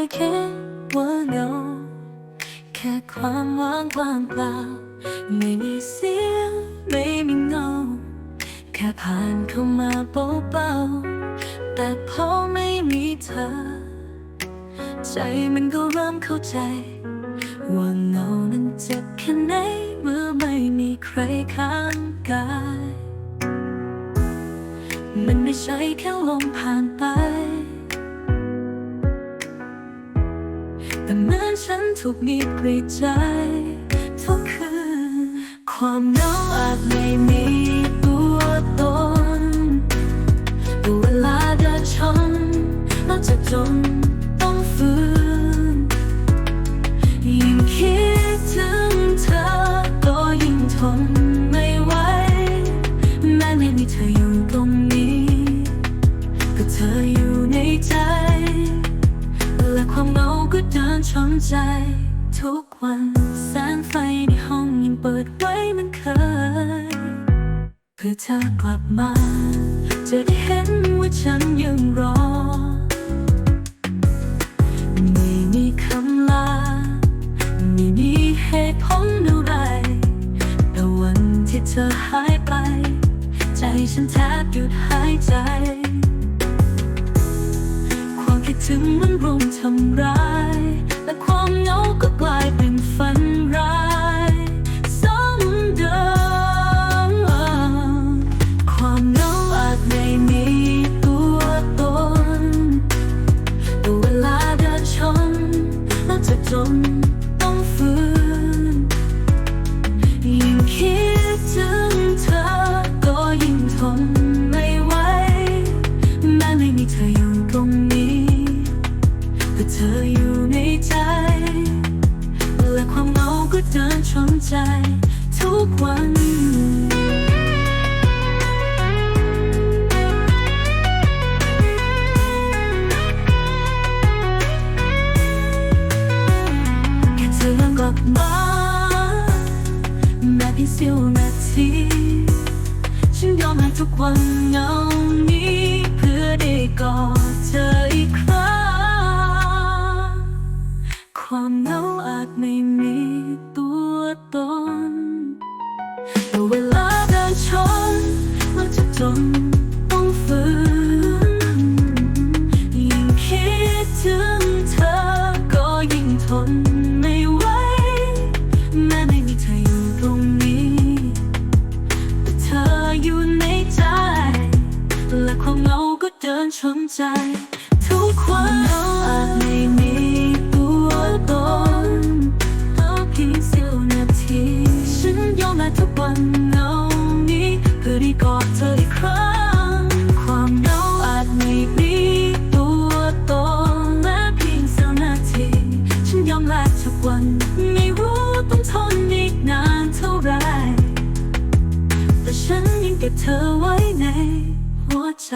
ยคิดว่าเหงาแค่ความว่างว่างเปล่า ไม่มีเสียงไม่มีเงา แค่ผ่านเข้ามาเบาๆแต่พอไม่มีเธอ ใจมันก็เริ่มเข้าใจ ว่าเงานั้นเจ็บแค่ไหนเมื่อไม่มีใครข้างกาย มันไม่ใช่แค่ลมผ่านไป แต่เหมื่อนฉันถูกมีปลีใจ ทุกคืน ความเหงาอาจไม่มีตัวตนแต่เวลาเดินชนเราจะจน ใจ ทุกวันแสงไฟในห้องยังเปิดไว้เหมันเคย เพื่อเธอกลับมา จะได้เห็นว่าฉันยังรอ ไม่มีคำลาไม่มีเหตุผลอะไรแต่วันที่เธอหายไป ใจฉันแทบหยุดหายใจความคิดถึงมันรุมทำร้าย และความเหงาก็กลายเป็นฝันร้ายซ้ำเดิมความเหงาอาจไม่มีตัวตนแต่เวลาเดินชนเราจะจน เดินชนใจทุกวันแค่เธอกลับมาแม้เพียงเสี้ยวนาทีฉันยอมให้ทุกวันเหงานี้เพื่อได้กอดเธออีกครั้งความเหงาอาจไม่มีตัว นต้องฝืน ยิ่งคิดถึงเธอก็ยิ่งทนไม่ไหว แม้ไม่มีเธออยู่ตรงนี้ แต่เธออยู่ในใจ และความเหงาก็เดินชนใจ ทุกวัน เก็บเธอไว้ในหัวใจ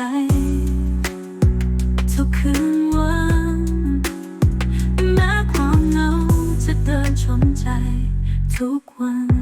ทุกคืนวันแม้ความเหงาจะเดินชนใจทุกวัน